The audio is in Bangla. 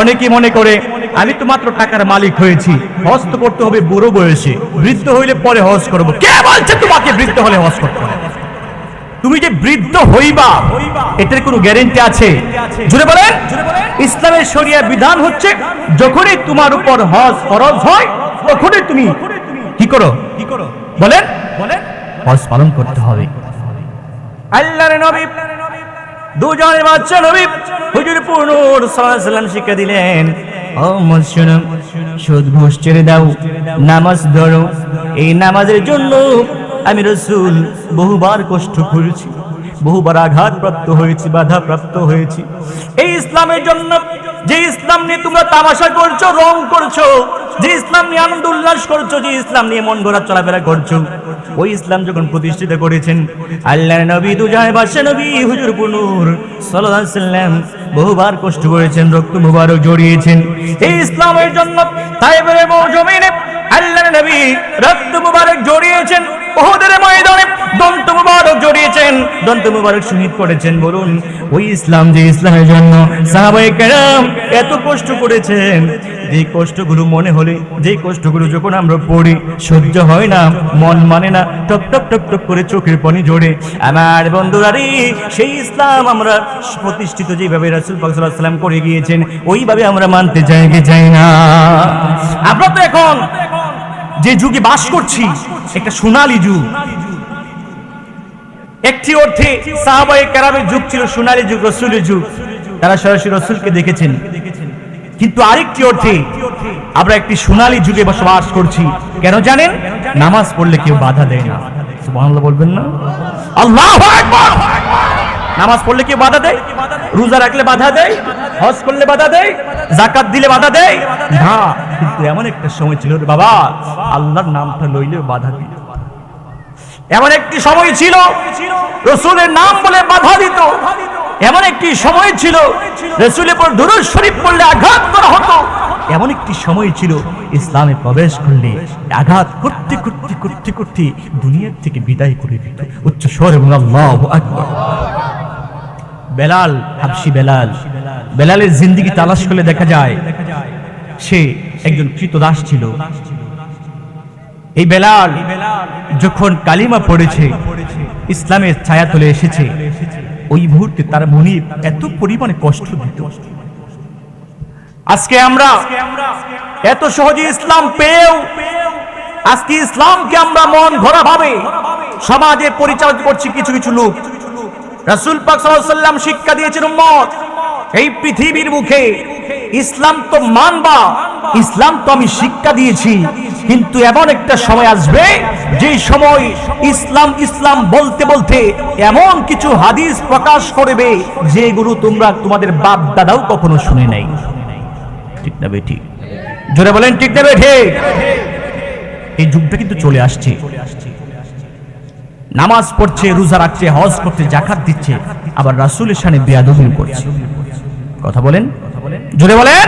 অনেকে মনে করে, আমি তো মাত্র টাকার মালিক হয়েছি, হজ তো করতে হবে বুড়ো বয়সে, বৃদ্ধ হইলে পরে হজ করব। কে বলছে তোমাকে বৃদ্ধ হলে হজ করতে হবে? তুমি যে বৃদ্ধ হইবা, এটার কোনো গ্যারেন্টি আছে? জুড়ে বলেন। ইসলামের শরিয়া বিধান হচ্ছে, যখনই তোমার উপর হজ ফরজ হয়, তখনই তুমি কি করো? কি করো বলেন বলেন। হজ পালন করতে হবে। আল্লাহর নবী দুজনের বাচ্চা নবী হুজুর পূর্ণুর সাল্লাম শিক্ষা দিলেন। ও মুসলিম, সুদ ঘুষ ছেড়ে দাও, নামাজ ধরো। এই নামাজের জন্য আমি রসুল বহুবার কষ্ট করেছি, বহুবার আঘাত প্রাপ্ত হয়েছি, বাধা প্রাপ্ত হয়েছি। এই ইসলামের জন্য যে ইসলাম নিয়ে তোমরা তামাশা করছ, রং করছ যে ইসলাম নিয়ে আনন্দ উল্লাস করছ, যে ইসলাম নিয়ে মন গড়া চলাফেরা করছ, ওই ইসলাম যখন প্রতিষ্ঠিত করেছেন আল্লাহ নবী দুজায় নবী হুজুর পুনুর সাল্লাম বহুবার কষ্ট করেছেন, রক্ত মুবারক জড়িয়েছেন। এই ইসলামের জন্য তাইবের মৌজমিনে আল্লাহর নবী রক্ত মুবারক জড়িয়েছেন, ওহুদের ময়দানে দন্ত মুবারক জড়িয়েছেন। দন্ত মুবারক শহীদ করেছেন, বলুন, ওই ইসলাম যে ইসলামের জন্য সাহাবায়ে কেরাম এত কষ্ট করেছেন। যে কষ্টগুলো মনে হলে যে কষ্টগুলো যখন আমরা পড়ি, সহ্য হয় না, মন মানে না টপ টপ টপ টপ করে চোখের পানি জোরে আমার বন্ধুরা রে সেই ইসলাম আমরা প্রতিষ্ঠিত যেভাবে রাসূল পাক সাল্লাল্লাহু আলাইহি সাল্লাম করে গিয়েছেন, ওইভাবে আমরা মানতে চাই কি চাই না। আমরা তো এখন যে যুগে বাস করছি, একটা সোনালী যুগ। একটি অর্থে সাহাবায়ে কেরামের যুগ ছিল সোনালী যুগ, রসুলের যুগ। তারা সরাসরি রসুলকে দেখেছেন। কিন্তু আরেকটি অর্থে আমরা একটি সোনালী যুগে বসবাস করছি। কেন জানেন? নামাজ পড়লে কেউ বাধা দেয় না। সুবহানাল্লাহ বলবেন না? আল্লাহু নামাজ পড়লে কেউ বাধা দেয়? রোজা রাখলে বাধা দেয়? হজ করলে বাধা দেয়? জাকাত দিলে বাধা দেয়? না, কিন্তু এমন একটা সময় ছিল বাবা, আল্লাহর নামটা লইলে বাধা দিত। এমন একটি সময় ছিল, রসুলের নাম বলে বাধা দিত। এমন একটি সময় ছিল, রসুলের পর দুরুদ শরীফ পড়লে আঘাত করা হতো। এমন একটি সময় ছিল, ইসলামে প্রবেশ করলে আঘাত করতে করতে করতে করতে দুনিয়ার থেকে বিদায় করে দিত। উচ্চ স্বর এবং বেলাল হাবসি বেলাল। বেলালের জিন্দিগি তালাশ করলে দেখা যায়, সে একজন কৃতদাস ছিল। এই বেলাল যখন কালিমা পড়েছে, ইসলামের ছায়া তুলে এসেছে, ওই মুহূর্তে তার মনে এত পরিমাণে কষ্ট দিত। আজকে আমরা এত সহজে ইসলাম পেয়েও, আজকে ইসলামকে আমরা মন ভরা ভাবে সমাজে পরিচালিত করছি কিছু কিছু লোক। রাসূল পাক সাল্লাম শিক্ষা দিয়েছেন, উম্মত, এই পৃথিবীর মুখে ইসলাম তো মানবা, ইসলাম তো আমি শিক্ষা দিয়েছি, কিন্তু এমন একটা সময় আসবে যে সময় ইসলাম ইসলাম বলতে বলতে এমন কিছু হাদিস প্রকাশ করবে যেগুলো তোমরা তোমাদের বাপ দাদাও কখনো শুনে নাই। ঠিক না বেঠি? জোরে বলেন, ঠিক না বেঠে? এই যুগটা কিন্তু চলে আসছে। নামাজ পড়ছে, রোজা রাখছে, হজ করতে জাকাত দিচ্ছে, আবার রাসূলের সামনে করছে। কথা বলেন? জোরে বলেন?